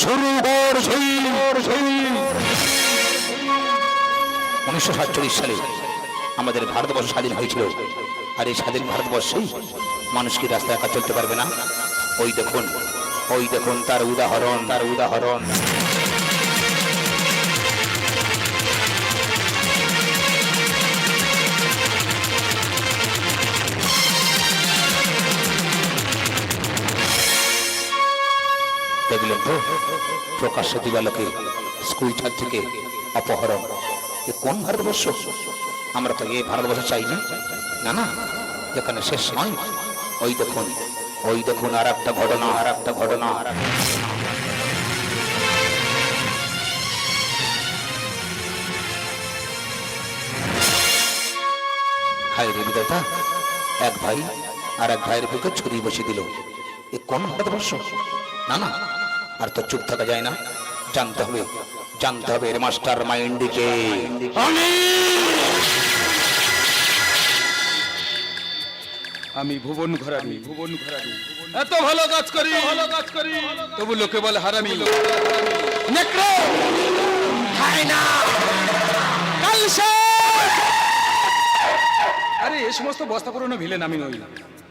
শুরু উনিশশো সাতচল্লিশ সালে আমাদের ভারতবর্ষ স্বাধীন হয়েছিল। আর এই স্বাধীন ভারতবর্ষেই মানুষ কি রাস্তায় একা চলতে পারবে না? ওই দেখুন ওই দেখুন তার উদাহরণ তার উদাহরণ। দেখলেন তো প্রকাশ্য দিবালোকে স্কুল ছাদ থেকে অপহরণ। এ কোন ভারতবর্ষ? আমরা তো এই ভারতবর্ষ চাই না। না না যেখানে শেষ নয়। ওই দেখুন ওই দেখুন আর একটা ঘটনা আর একটা ঘটনা। আর হায় রে বিধাতা, এক ভাই আর এক ভাইয়ের বুকে ছুরি বসে দিল। এ কোন ভারতবর্ষ? না না আর তো চুপ থাকা যায় না। জানতে হবে জানতে হবে এর মাস্টার মাইন্ডকে। আমি ভুবন ঘরামি। ভুবন ঘরামি। এত ভালো কাজ করি। ভালো কাজ করি। তবু লোকে বলে হারামি। নেকড়ে! খায় না। কালসা আরে এই সমস্ত বস্তা পুরনো ভিলেন আমি নই।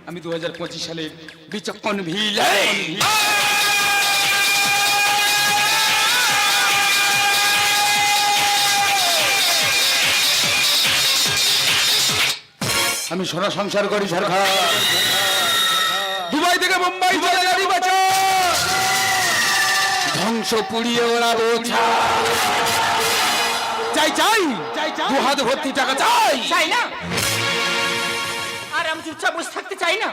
আমি দু হাজার পঁচিশ সালের বিচক্ষণ ভিল আমি সোনা সংসার করি সরকার। দুবাই থেকে মুম্বাই চলে গাড়ি বাঁচা ধ্বংস পুড়িয়ে ওড়াবো। চাই চাই। দু হাত ভর্তি টাকা চাই। চাই না। আর আমি চুপচাপ বসে থাকতে চাই না।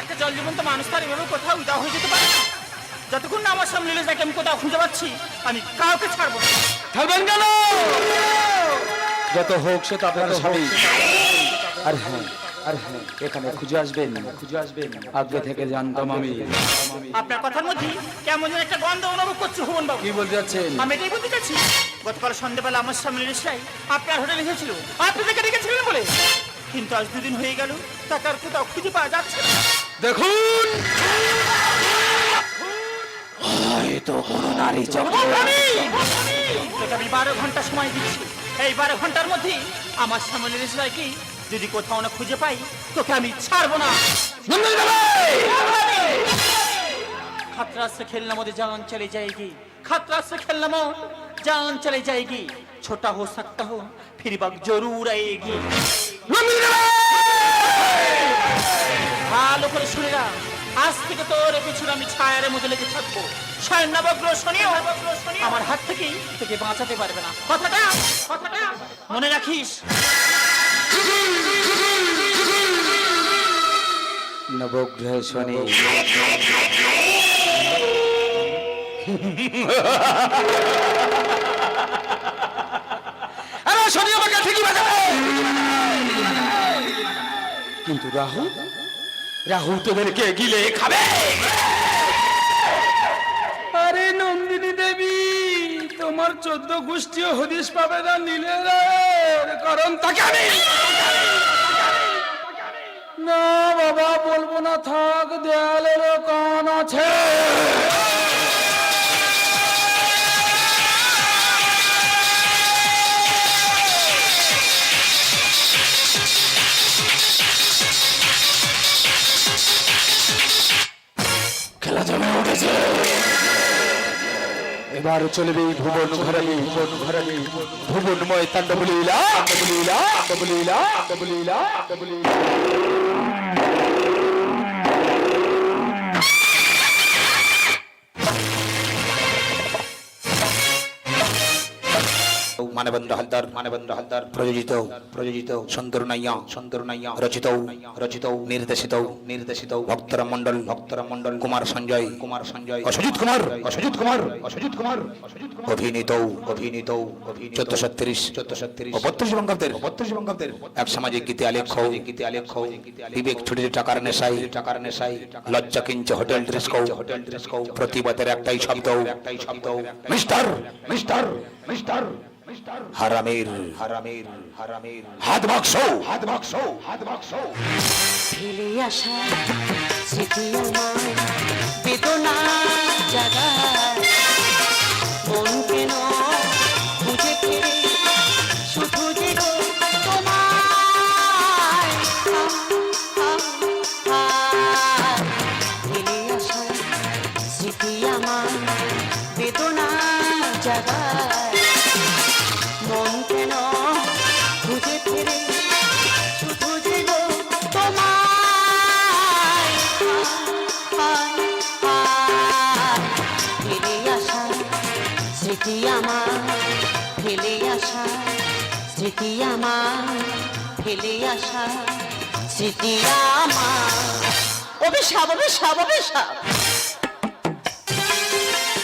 একটা জল জীবন্ত মানুষ তার এভাবে কোথাও উদা হয়ে যেতে পারে না। যতক্ষণ না আমার সামনে যাকে আমি কোথাও খুঁজে পাচ্ছি আমি কাউকে ছাড়বো না। থাকবেন কেন? যত হোক সে তো আপনার স্বামী। আর হ্যাঁ আর হ্যাঁ এখানে খুঁজে আসবেন? খুঁজে আসবেন আগে থেকে জানতাম আমি। আপনার কথার মধ্যে কেমন যেন একটা গন্ধ অনুভব করছি ভুবন বাবু। কি বলতে যাচ্ছেন? আমি এটাই বলতে চাচ্ছি গতকাল সন্ধ্যেবেলা আমার সামনে এসে আপনার হোটেলে এসেছিল। আপনি তাকে ডেকেছিলেন বলে? কিন্তু আজ দুদিন হয়ে গেল তাকে আর কোথাও খুঁজে পাওয়া যাচ্ছে না। দেখুন! তোকে আমি বারো ঘণ্টা সময় দিচ্ছি। এই বারো ঘণ্টার মধ্যে আমার সামনে এসে কি যদি কোথাও না খুঁজে পাই তোকে আমি ছাড়বো না। খাতরা খেললাম খেলনা মধ্যে যা যায়গি। খাতরা খেললাম জান চলে যায়গি। ছোটা হো সকতা হো ফির বাক জরুর আয়েগি। ভালো করে শুনে না। আজ থেকে তোর পিছনে আমি ছায়ার মধ্যে লেগে থাকব। স্বর্ণাবগ্র শুনিও আমার হাত থেকেই তোকে বাঁচাতে পারবে না। কথাটা কথাটা মনে রাখিস? নবগ্রহ শনি। কিন্তু রাহু? রাহু তোদেরকে গিলে খাবে আরে নন্দিনী দেবী তোমার চোদ্দ গোষ্ঠীও হদিস পাবে না নিলে কারণ তাকে আমি না বাবা, বলব না, থাক দেয়ালের কান আছে। এবার চলবে এই ভুবন ঘরামি ভুবন ঘরামি ভুবনময় তাণ্ডবলীলা তাণ্ডবলীলা তাণ্ডবলীলা তাণ্ডবলীলা তাণ্ডবলীলা মানবেন্দ্র হালদার মানবেন্দ্র হালদার। প্রযোজিত প্রযোজিত। সুন্দর নাইয়া সুন্দর নাইয়া রচিত রচিত। নির্দেশিত নির্দেশিত। ভক্তরাম মন্ডল ভক্তরাম মন্ডল কুমার সঞ্জয়। কুমার সঞ্জয় অসজিত কুমার অসজিত কুমার। অসজিত কুমার। অভিনীত অভিনীত। চোদ্দশো তিরিশ চোদ্দশো তিরিশ বত্রিশ বঙ্গাব্দের বত্রিশ বঙ্গাব্দের এক সামাজিক গীতে আলেখ্য। গীতে আলেখ্য। বিবেক ছুটির টাকার নেশাই টাকার নেশাই লজ্জা কিঞ্চে হোটেল ড্রেস কৌ হোটেল ড্রেস কৌ প্রতিবাদের একটাই শব্দ। একটাই শব্দ। মিস্টার! মিস্টার! মিস্টার! হারামের হারামের হারামের। হাত বাক্স। হাত বাক্স হাত বাক্স। ফেলে আসা স্মৃতি আমার বেদনা জাগায়। স্মৃতি আমার, ফেলে আসা স্মৃতি আমার, ফেলে আসা স্মৃতি আমার। অভিশাপ অভিশাপ অভিশাপ।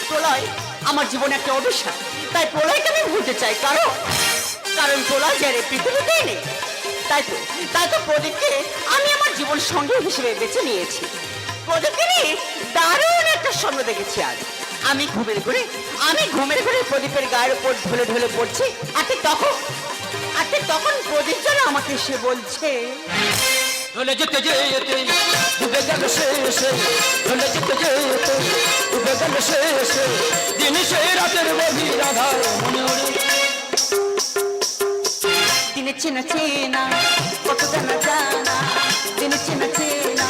প্রলয়, আমার জীবনে একটা অভিশাপ। তাই প্রলয়কে আমি ভুলতে চাই, কারণ কারণ প্রলয় যারে পৃথিবীতেই নেই। তাই তো তাই তো প্রদীপকে আমি আমার জীবন সঙ্গী হিসেবে বেছে নিয়েছি। প্রদীপকে নিয়ে দারুণ একটা স্বপ্ন দেখেছি আজ। আমি ঘুমের ঘুরে আমি ঘুমের ঘুরে প্রদীপের গায়ের উপর ঢলে ঢলে পড়ছি। আর তখন আর তখন প্রদীপ যেন আমাকে সে বলছে। চলে যেতে যেতে ডুবে গেল শেষে চলে যেতে যেতে ডুবে গেল শেষে দিন সে রাতের গভীর আধার মনে ওরে দিনে চেনা চেনা কত জানা জানা দিনে চেনা চেনা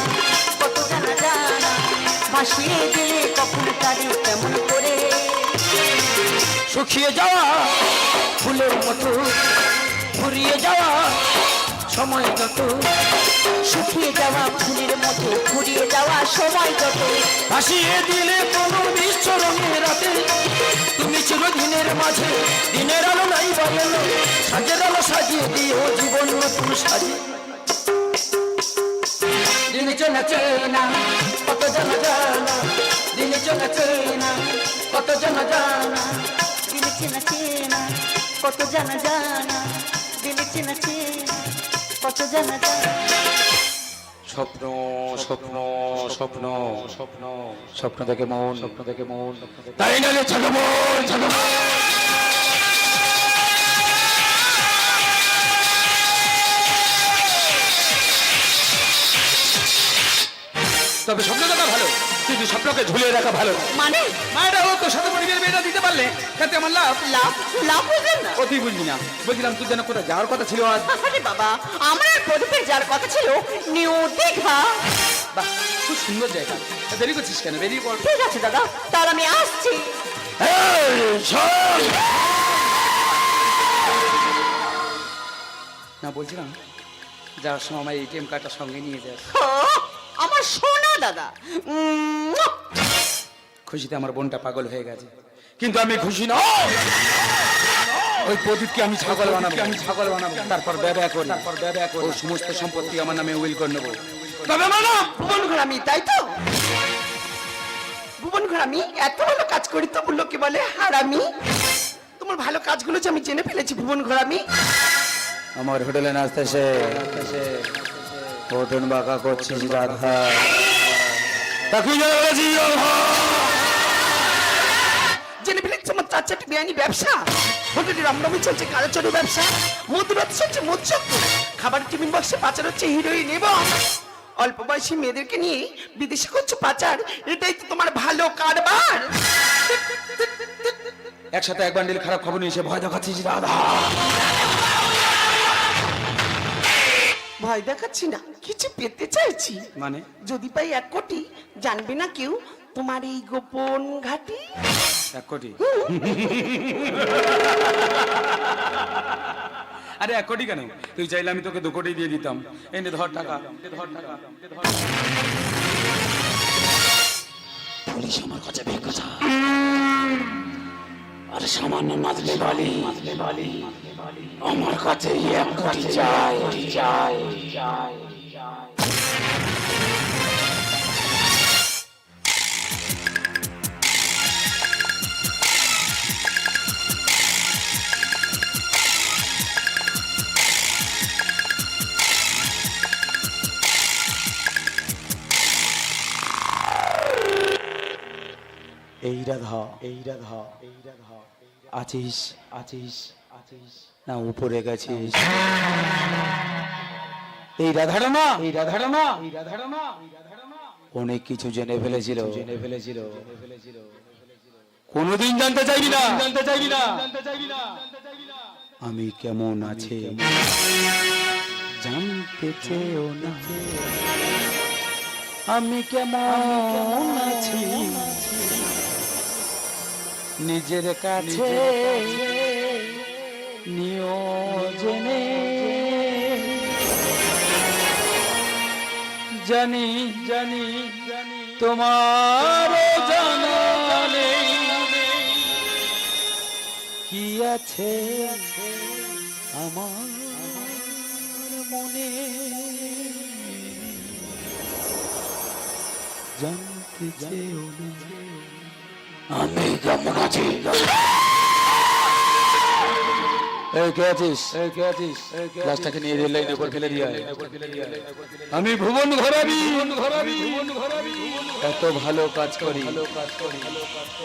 কত জানা জানা। ভাসিয়ে দিলে কখন তারে কেমন করে? শুকিয়ে যাওয়া ফুলের মতো, ফুরিয়ে যাওয়া সময় যত, শুকিয়ে যাওয়া ফুলের মতো, ফুরিয়ে যাওয়া সময় যত। ভাসিয়ে দিলে কোনো বিশ্বরঙের রাতে, তুমি চিরদিনের মাঝে দিনের আলো নাই বদল সাজের আলো সাজিয়ে দিও জীবন নতুন সাজে। দিনে চলে চেনা কত জানা জানা দিনে চলে চেনা কত জানা জানা দিনে চেনা চেনা কত জানা জানা দিনে চেনা চেনা কত জানা জানা স্বপ্ন স্বপ্ন স্বপ্ন স্বপ্ন স্বপ্ন থেকে মন স্বপ্ন থেকে মন। তাই নালে ঝগমন ঝগমন তবে স্বপ্ন দেখা ভালো কিন্তু স্বপ্নকে ঝুলিয়ে রাখা ভালো। মানে? মায়েরা ও তোর সাথে পরিবারের মেয়েটা দিতে পারলে তাতে আমার লাভ। লাভ? লাভ বুঝলেন না? ও তুই বুঝবি না। বলছিলাম তুই যেন কোথায় যাওয়ার কথা ছিল আজ। আরে বাবা আমার আর প্রদীপের যার কথা ছিল নিউ দীঘা। বাহ খুব সুন্দর জায়গা। দেরি করছিস কেন? বেরিয়ে পড়। ঠিক আছে দাদা তাহলে আমি আসছি। না বলছিলাম যাওয়ার সময় আমার এটিএম কার্ডটা সঙ্গে নিয়ে যাস। আমার সোনা দাদা। উম, খুশিতে আমার বোনটা পাগল হয়ে গেছে। কিন্তু আমি খুশি না ওই প্রদীপকে আমি ছাগল বানাবো। আমি ছাগল বানাবো। তারপর ব্যবহার করি তারপর ব্যবহার করি সমস্ত সম্পত্তি আমার নামে উইল করে নেব। তবে মানা ভুবন ঘরামি তাই তো? ভুবন ঘরামি এত ভালো কাজ করি তবু লোকে বলে? হারামি। তোমার ভালো কাজগুলো যে আমি জেনে ফেলেছি ভুবন ঘরামি আমার হোটেলে নাচতে সে হোটেল বাঁকা করছিস রাধা। জেনে আমার চার চারটি বেআইনি ব্যবসা? চলছে ব্যবসা। মধুরাত চলছে মৎস্যক্য খাবার টিফিন বক্সে পাচার হচ্ছে হিরোইন এবং অল্প বয়সী মেয়েদেরকে নিয়ে বিদেশে করছ পাচার। এটাই তো তোমার ভালো কারবার। একসাথে এক বান্ডিল খারাপ খবর নিয়ে এসে ভয় দেখাচ্ছিস রাধা। ভয় দেখাচ্ছি না কিছু পেতে চাইছি। মানে? যদি পাই এক কোটি জানবে না কেউ তোমার এই গোপন ঘাটি? এক কোটি? আরে এক কোটি কেন? তুই চাইলে আমি তোকে দু কোটি দিয়ে দিতাম। এনে ধর টাকা ধর টাকা। পুলিশ আমার কাছে চায়। আর সামান্য নাচলে বালি। আমার কাছে এক কোটি চাই চাই চাই। এই রাধা এই রাধা এই রাধা আছিস আছিস আছিস। না উপরে গেছিস। এই রাধাটা না এই রাধাটা না এই রাধাটা না অনেক কিছু জেনে ফেলেছিল। জেনে ফেলেছিল। কোনোদিন জানতে চাইবি না। জানতে চাইবি না। আমি কেমন আছি? জানতে চেয়েও না। আমি কেমন আছি? নিজের কাছে নিয়োজনে জানি। জানি জানি তোমার জানালে কি আছে আমার মনে? জানতে চেয়েও না। আমি কেমন আছি? নিয়ে আমি ভুবন ঘরাবি। এত ভালো কাজ করি।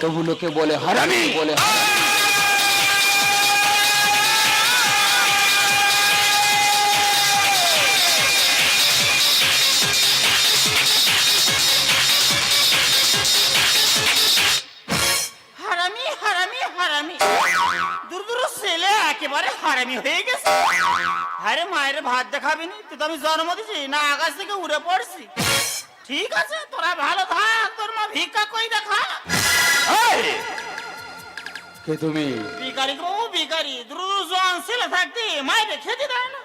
তবু লোকে বলে হারামি বলে, হারামি! ভাত দেখাবি নি তুই তো আমি জন্ম দিছি না আকাশ থেকে উড়ে পড়ছি। ঠিক আছে তোরা ভালো থাক তোর মা ভিক্ষা কই দেখা? কে তুমি? ভিকারি গো ভিকারি দ্রুত জন ছেলে থাকতে মায়ের খেতে দেয় না।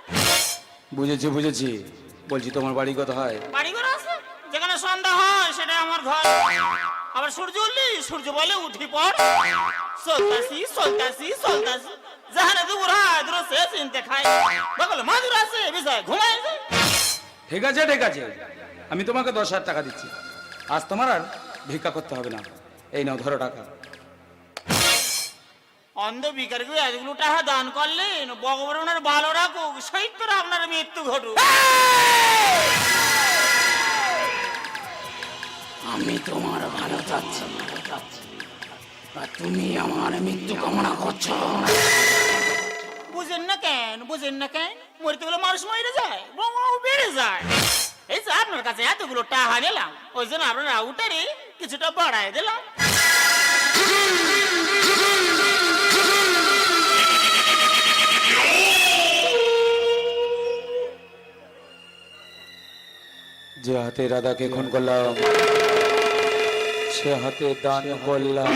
বুঝেছি বুঝেছি। বলছি তোমার বাড়ি কোথায় বাড়ি ঘর আছে যেখানে সন্ধ্যা হয় সেটা আমার ঘর। আবার সূর্য উঠলি সূর্য বলে উঠি পর চলতাছি চলতাছি চলতাছি। যাহানে দুপুর হয় দূর সে চিনতে খায়। বগল মাদুর আছে বিষয় ঘুমায় যায় ঠিক আছে ঠিক আছে। আমি তোমাকে দশ হাজার টাকা দিচ্ছি। আজ তোমার আর ভিক্ষা করতে হবে না। এই নাও ধরো টাকা। অন্ধ বিকারকে এতগুলো টাকা দান করলেন ভগবানের ভালো রাখুক সেই করে আপনার মৃত্যু ঘটুক। আমি তোমার ভালো চাচ্ছি আর তুমি আমার মৃত্যু কামনা করছ। বুঝেন না কেন বুঝেন না কেন? মরতে গেলে মানুষ মরে যায় বউ বেড়ে যায়। এই যে আপনার কাছে এতগুলো টাকা নিলাম ওই জন্য আপনার আউটারে কিছুটা বাড়ায় দিলাম। যে হাতে রাধাকে খুন করলাম সে হাতে দান করলাম।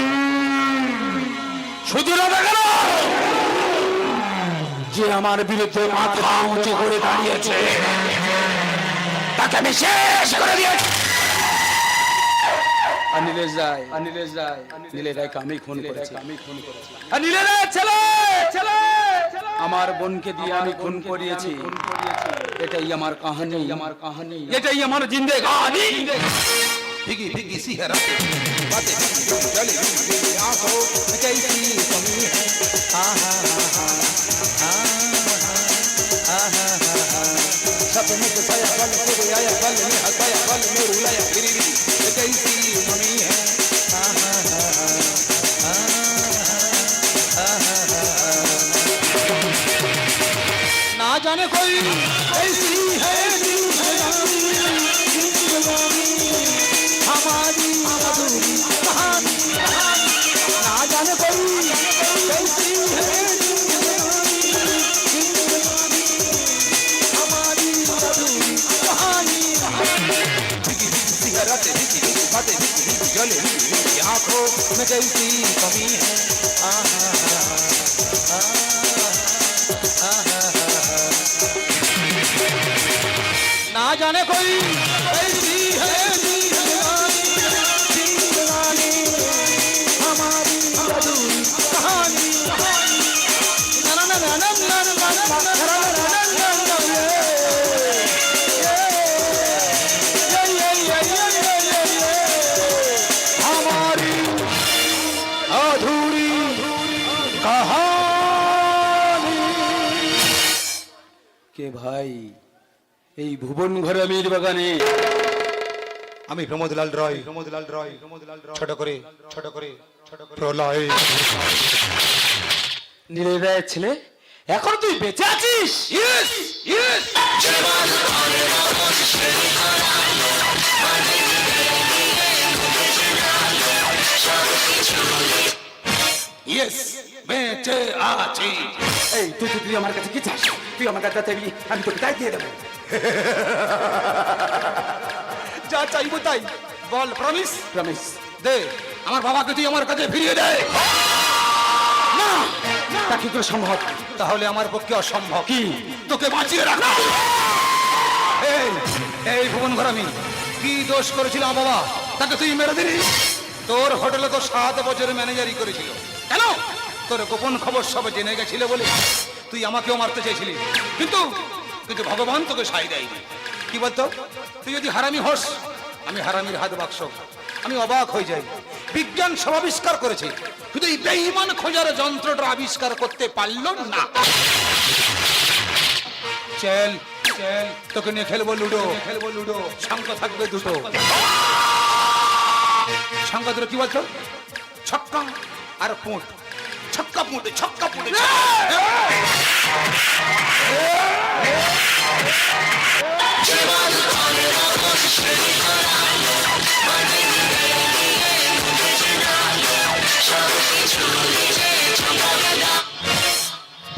শুধু কেন যে আমার বিরুদ্ধে মাথা উঁচু করে দাঁড়িয়েছে তাকে আমি শেষ করে দিয়েছি। অনিলেশ রায় অনিলেশ রায় নীলেশ রায়কে আমি খুন করেছি। আমি খুন করেছি। নীলেশ রায় ছেলে ছেলে আমার বোনকে দিয়ে আমি খুন করিয়েছি। এটাই আমার কাহানি। আমার কাহানি। এটাই আমার জিন্দেগানি भीगी भीगी सी है रातें बातें भीगी आँखों में कैसी कमी है आहा सपने के साया पल में हंसाया पल में रुलाया फिर भी कैसी कमी है जाने कोई ऐसी है जिंदगानी जिंदगानी जले भीगी आँखों में कैसी कमी है ना जाने कोई ऐसी है हमारी कहानी ভাই এই ভুবন ঘরে আমির বাগানে। আমি প্রমোদলাল রয় প্রমোদলাল রয় প্রমোদলাল রয় ছোট করে ছোট করে ছোট করে। প্রলয়। নীলেশ রায়ের ছেলে এখন তুই বেঁচে আছিস? Yes yes. ইয়েস বেঁচে আছি। এই তুই তুই তুই আমার কাছে কি চাস? তুই আমার কাছে চাইবি আমি তোকে তাই দিয়ে দেবো যা চাইব তাই বল প্রমিস রমেশ দে আমার বাবাকে তুই আমার কাছে ফিরিয়ে দে না তা কি করে সম্ভব তাহলে আমার পক্ষে অসম্ভব কি তোকে বাঁচিয়ে রাখা এই এই ভুবন ঘরামি কি দোষ করেছিল বাবা তাকে তুই মেরে দিলি তোর হোটেলে তো সাত বছর ম্যানেজারই করেছিল কেন তোর গোপন খবর সব জেনে গেছিল বলে তুই আমাকেও মারতে চেয়েছিলি কিন্তু কিন্তু ভগবান তোকে সাই দেয়নি। কি বলতো? তুই যদি হারামি হস, আমি হারামির হাত বাক্স। আমি অবাক হয়ে যাই। বিজ্ঞান সব আবিষ্কার করেছে। শুধু এই বেঈমান খোঁজার যন্ত্রটা আবিষ্কার করতে পারল না। চল চল, তোকে নিয়ে খেলব লুডো। খেলব লুডো সংখ্যা থাকবে দুটো। সংখ্যা দুটো কি বলছো ছক্কা আর পুঁট। ছক্কা পুঁটে ছক্কা পুঁটে।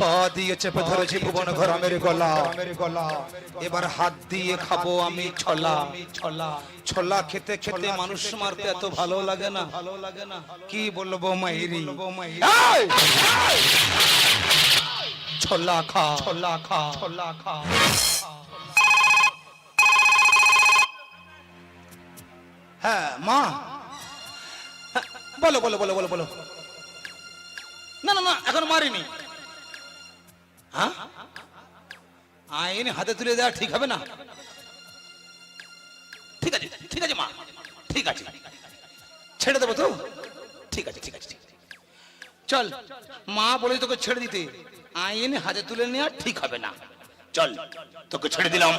পা দিয়ে চেপে ধরেছি ভুবন ঘর মেরে গলা। এবার হাত দিয়ে খাব আমি ছলা। ছলা। ছলা খেতে খেতে মানুষ মারতে এত ভালো লাগে না। ভালো লাগে না কি বলব মাইরি? ছলা খা ছলা খা ছলা খা হ্যাঁ মা। হ্যাঁ, বলো বলো বলো বলো বলো। না না না এখন মারিনি। হ্যাঁ? আইন হাতে তুলে দেওয়া ঠিক হবে না? ঠিক আছে ঠিক আছে মা। ঠিক আছে। ছেড়ে দেবো তো? ঠিক আছে ঠিক আছে ঠিক আছে। চল মা বলে তোকে ছেড়ে দিতে। আইন হাতে তুলে নেওয়া ঠিক হবে না। চল তোকে ছেড়ে দিলাম।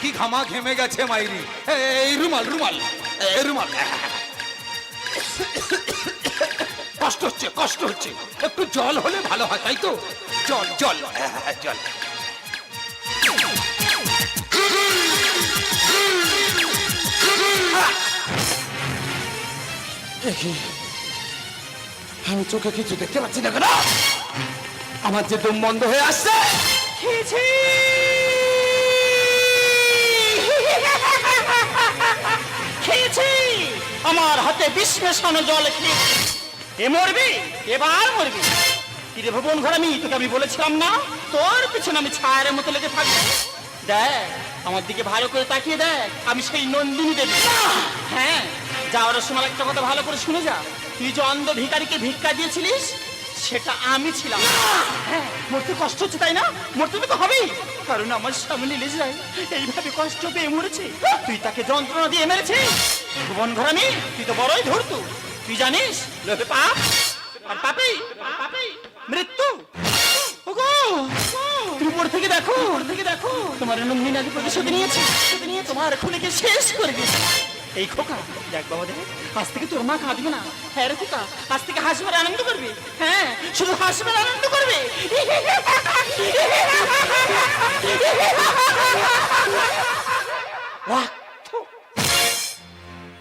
কি ঘামা ঘেমে গেছে মাইরি। এই রুমাল রুমাল এই রুমাল। কষ্ট হচ্ছে কষ্ট হচ্ছে। একটু জল হলে ভালো হয় তাই তো? জল জল হ্যাঁ, জল আমি চোখে কিছু দেখতে পাচ্ছি না কেন? আমার যে দম বন্ধ হয়ে আসছে। খেয়েছি। আমার হাতে মেশানো জল খেয়েছি এ মরবি? এবার মরবি। কিরে ভুবন ঘর আমি তোকে আমি বলেছিলাম না? তোর পিছনে আমি ছায়ারের মতো লেগে থাকব। দেখ আমার দিকে ভালো করে তাকিয়ে দেখ আমি সেই নন্দিনী দেবী। হ্যাঁ। যাওয়ার সময় একটা কথা ভালো করে শুনে যা। তুই যে অন্ধ ভিকারিকে ভিক্ষা দিয়েছিলিস, সেটা আমি ছিলাম। হ্যাঁ মরতে কষ্ট হচ্ছে, তাই না? মরতে তো হবেই। কারণ আমার সামনে লেজ যায় এইভাবে কষ্ট পেয়ে মরেছে। তুই তাকে যন্ত্রণা দিয়ে মেরেছিস। ভুবন ঘরামি, তুই তো বড়ই ধরতু। তুই জানিস, লোভে পাপ, আর মৃত্যু তুমি উপর থেকে দেখো উপর থেকে দেখো। তোমার আদি প্রতিশোধ নিয়েছে। নিয়ে তোমার খুনিকে শেষ করে দিয়েছে। এই খোকা, দেখ বাবা দেখ, আজ থেকে তোর মা কাঁদবে না। হ্যাঁ রে খোকা, আজ থেকে হাসবে আর আনন্দ করবে। হ্যাঁ শুধু হাসবে আর আনন্দ করবে?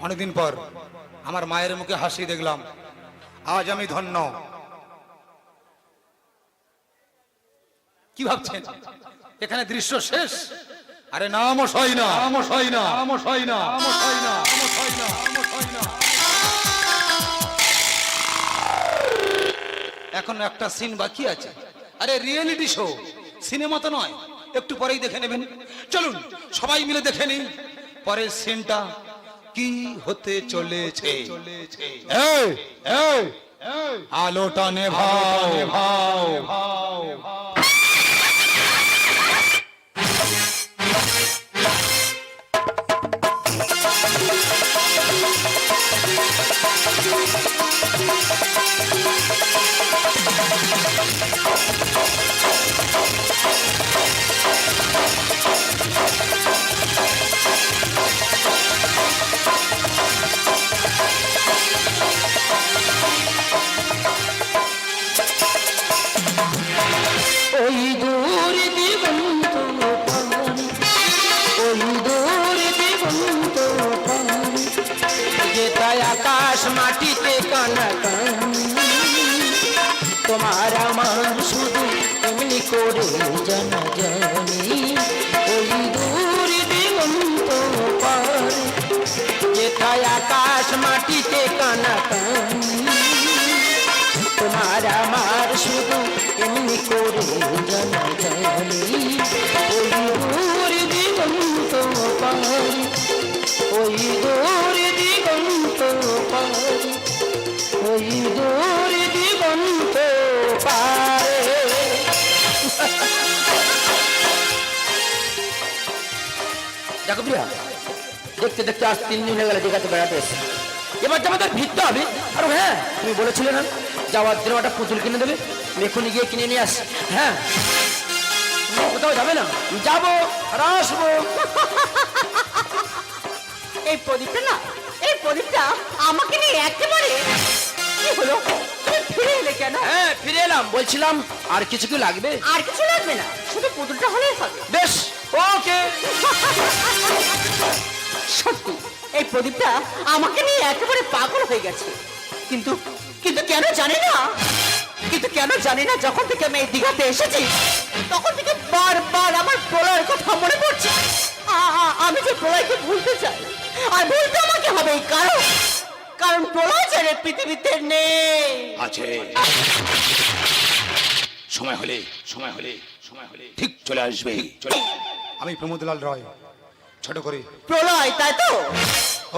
অনেকদিন পর আমার মায়ের মুখে হাসি দেখলাম। আজ আমি ধন্য। কি ভাবছেন? এখানে দৃশ্য শেষ? আরে নাম সই না। নাম সই না। নাম সই না। নাম সই না। নাম সই না। নাম সই না। এখন একটা সিন বাকি আছে। আরে রিয়েলিটি শো সিনেমা তো নয়। একটু পরেই দেখে নেবেন। চলুন সবাই মিলে দেখে নিন। পরের সিনটা কি হতে চলেছে? আলোটা নেভাও। নেভাও। কানা করে জানা জানি ওই দূর দিগন্ত পারে যেথায় আকাশ কানা তোমার প্রিয়া দেখতে দেখতে আজ তিন দিন হয়ে গেল দীঘাতে বেড়াতে এসে। এবার যে আমাদের ভিড়তে হবে। আর হ্যাঁ তুমি বলেছিলে না? যাওয়ার জন্য একটা পুতুল কিনে দেবে। আমি গিয়ে কিনে নিয়ে আসি। হ্যাঁ। কোথাও যাবে না? যাব আর আসব। এই প্রদীপটা না এই প্রদীপটা আমাকে নিয়ে একেবারে কি হলো? তুমি ফিরে এলে কেন? হ্যাঁ ফিরে এলাম। বলছিলাম আর কিছু কি লাগবে? আর কিছু লাগবে না শুধু পুতুলটা হলেই হবে। বেশ ওকে। সত্যি এই প্রদীপটা আমাকে নিয়ে একেবারে পাগল হয়ে গেছে। কিন্তু কিন্তু কেন জানি না? কিন্তু কেন জানি না যখন থেকে আমি এই দীঘাতে এসেছি তখন থেকে বারবার আমার প্রলয়ের কথা মনে পড়ছে। আমি যে প্রলয়কে ভুলতে চাই আর ভুলতে আমাকে হবে কারণ কারণ প্রলয় ছেড়ে পৃথিবীতে নেই। আছে। সময় হলে সময় হলে সময় হলে ঠিক চলে আসবে। চলে আমি প্রমোদলাল রয় ছোট করে। প্রলয় তাই তো?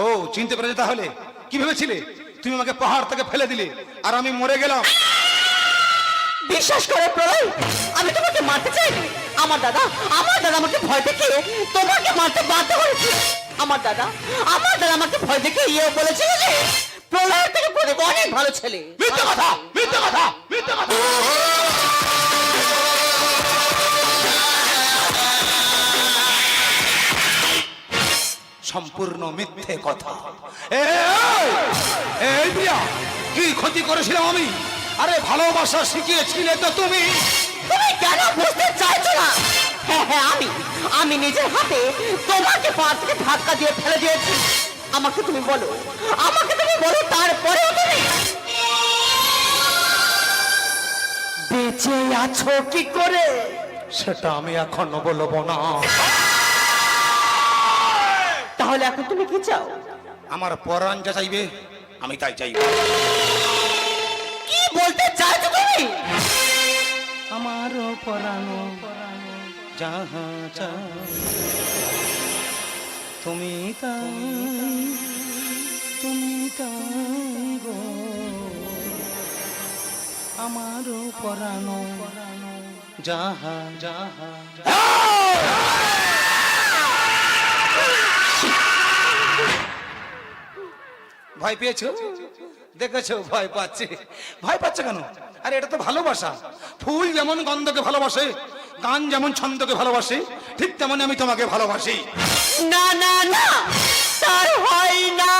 ও চিনতে পেরেছে তাহলে? কি ভেবেছিলে তুমি আমাকে পাহাড় থেকে ফেলে দিলে আর আমি মরে গেলাম। বিশ্বাস করে প্রলয় আমি তোমাকে মারতে চাইনি আমার দাদা আমার দাদা আমাকে ভয় দেখিয়ে তোমাকে মারতে বাধ্য করেছে। আমার দাদা আমার দাদা আমাকে ভয় দেখে ইয়ে বলেছিল যে প্রলয়ের থেকে অনেক ভালো ছেলে। মিথ্যে কথা মিথ্যে কথা মিথ্যে কথা। সম্পূর্ণ মিথ্যে কথা। এই, এই প্রিয়া কি ক্ষতি করেছিলাম আমি? আরে ভালোবাসা শিখিয়েছিলে তো তুমি। তুমি কেন বুঝতে চাইছো না? হ্যাঁ হ্যাঁ আমি আমি নিজের হাতে তোমাকে পা থেকে ধাক্কা দিয়ে ফেলে দিয়েছি। আমাকে তুমি বলো আমাকে তুমি বলো তারপরেও তুমি। বেঁচে আছো কি করে? সেটা আমি এখনও বলব না। তাহলে এখন তুমি কি চাও? আমার পরাণ যা চাইবে আমি তাই চাই কি বলতে চাইছো তুমি? আমার পরানো যাহা চাই তুমি তাই তুমি তাই গো। আমার পরানো যাহা যাহা ভয় পেয়েছ? দেখেছ? ভয় পাচ্ছে। ভয় পাচ্ছে কেন? আরে, এটা তো ভালোবাসা। ফুল যেমন গন্ধকে ভালোবাসে, গান যেমন ছন্দকে ভালোবাসে, ঠিক তেমন আমি তোমাকে ভালোবাসি। না না না, তার হয় না।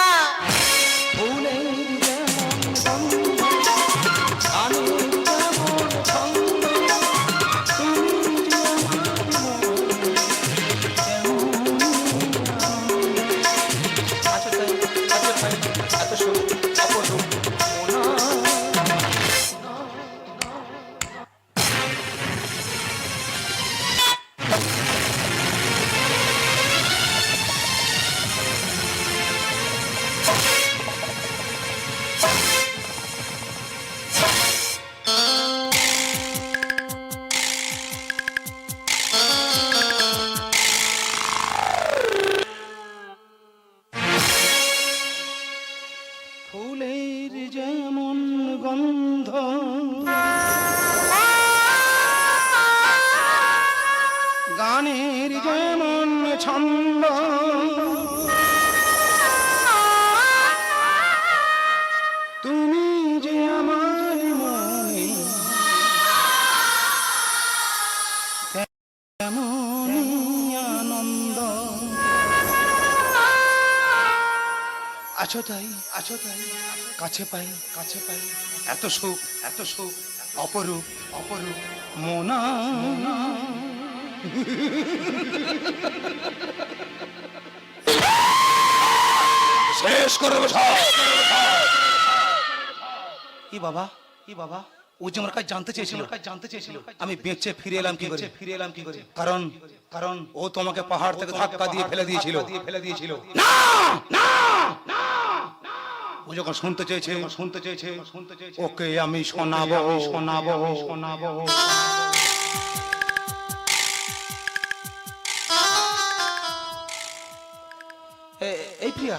আছো তাই? আছো তাই? কাছে পাই? কাছে পাই? এত সুখ এত সুখ অপরূপ অপরূপ মোনা। শেষ করে দেবো সব ই বাবা ই বাবা ও যে আমার কাছে জানতে চেয়েছিল জানতে চেয়েছিল। আমি বেঁচে ফিরে এলাম কি করে? ফিরে এলাম কি করে? কারণ কারণ ও তোমাকে পাহাড় থেকে ধাক্কা দিয়ে ফেলে দিয়েছিল। দিয়ে ফেলে দিয়েছিল। না! না! ও যখন শুনতে চেয়েছে শুনতে চেয়েছে শুনতে চেয়েছে ওকে আমি শোনাবো শোনাবো শোনাবো। এই প্রিয়া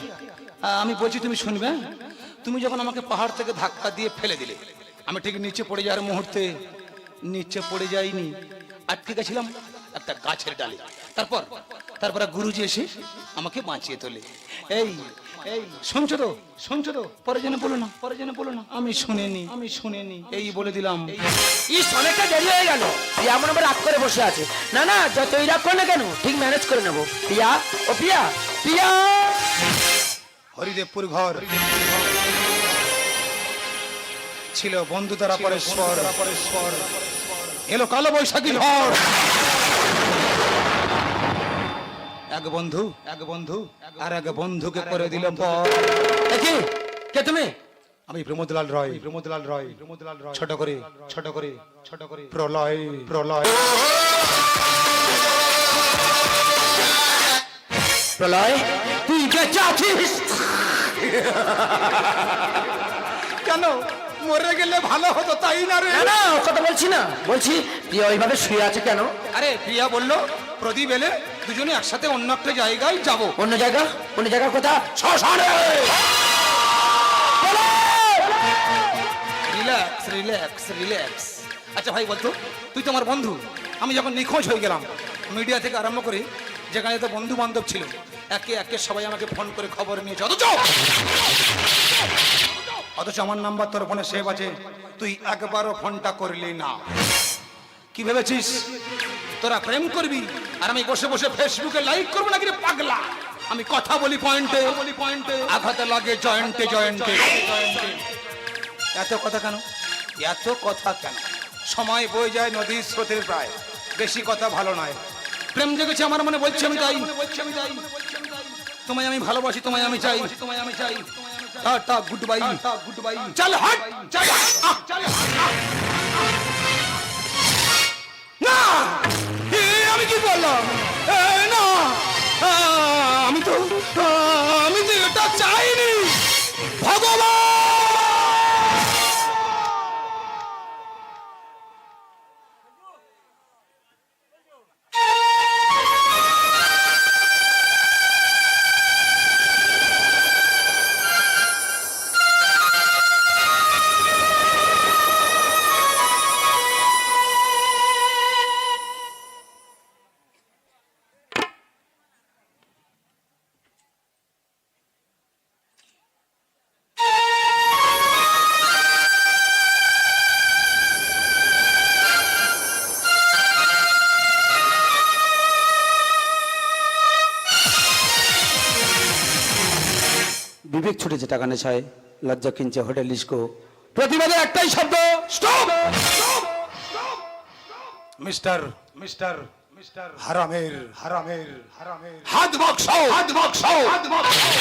আমি বলছি তুমি শুনবে হ্যাঁ? তুমি যখন আমাকে পাহাড় থেকে ধাক্কা দিয়ে ফেলে দিলে আমি ঠিক নিচে পড়ে যাওয়ার মুহূর্তে নিচে পড়ে যাইনি আটকে গেছিলাম একটা গাছের ডালে। তারপর তারপরে গুরুজি এসে আমাকে বাঁচিয়ে তোলে। এই এই শুনছো তো? শুনছো তো? পরে যেন বলো না পরে যেন বলো না। আমি শুনিনি আমি শুনিনি। এই বলে দিলাম। ইস অনেকটা দেরি হয়ে গেল। প্রিয়া আমার রাগ করে বসে আছে। না না যতই রাগ করে না কেন? ঠিক ম্যানেজ করে নেব। প্রিয়া ও প্রিয়া প্রিয়া হরিদেবপুর ঘর। ছিল বন্ধু দ্বারা পরেশ্বর পরেশ্বর এলো কালো বৈশাখী ঝড় বন্ধু এক বন্ধু আর এক বন্ধুকে করে দিল দেখি কে? তুমি? আমি প্রমোদলাল রয়। প্রমোদলাল রয় প্রমোদলাল রয়। ছোট করে ছোট করে ছোট করে। প্রলয় প্রলয়। প্রলয় তুই বেঁচে আছিস কেন? মরে গেলে ভালো হতো তাই না রে? না না কথা বলছি না। বলছি প্রিয়া ওইভাবে শুয়ে আছে কেন? আরে প্রিয়া বলল প্রদীপ এলে দুজনে একসাথে অন্য একটা জায়গায় যাব। অন্য জায়গা? অন্য জায়গার কথা? শ্মশানে! Relax relax relax. আচ্ছা ভাই বলতো তুই তো আমার বন্ধু। আমি যখন নিখোঁজ হয়ে গেলাম মিডিয়া থেকে আরম্ভ করে যেখানে তো বন্ধু বান্ধব ছিল একে একে সবাই আমাকে ফোন করে খবর নিয়েছে। অথচ অথচ আমার নাম্বার তোর ফোনে সেভ আছে। তুই একবারও ফোনটা করলি না। কি ভেবেছিস? তোরা প্রেম করবি? আর আমি বসে বসে ফেসবুকে লাইক করব নাকি রে পাগলা? আমি কথা বলি পয়েন্টে বলি পয়েন্টে আঘাতে লাগে জয়েন্টে জয়েন্টে এত কথা কেন? এত কথা কেন? সময় বয়ে যায় নদীর স্রোতের প্রায়। বেশি কথা ভালো নয়। প্রেম জেগেছে আমার মনে বলছি আমি তাই। তোমায় আমি ভালোবাসি তোমায় আমি চাই। তোমায় আমি চাই tata good bye good bye চল হট। চল চল আমি ছুটেছে টাকা নেশায় লজ্জা কিনছে হোটেল ইস্কো প্রতিবাদে একটাই শব্দ স্টপ! মিস্টার মিস্টার মিস্টার হারামের হারামের হারামের। হাত বক্সাও হাত বক্সাও হাত বক্সাও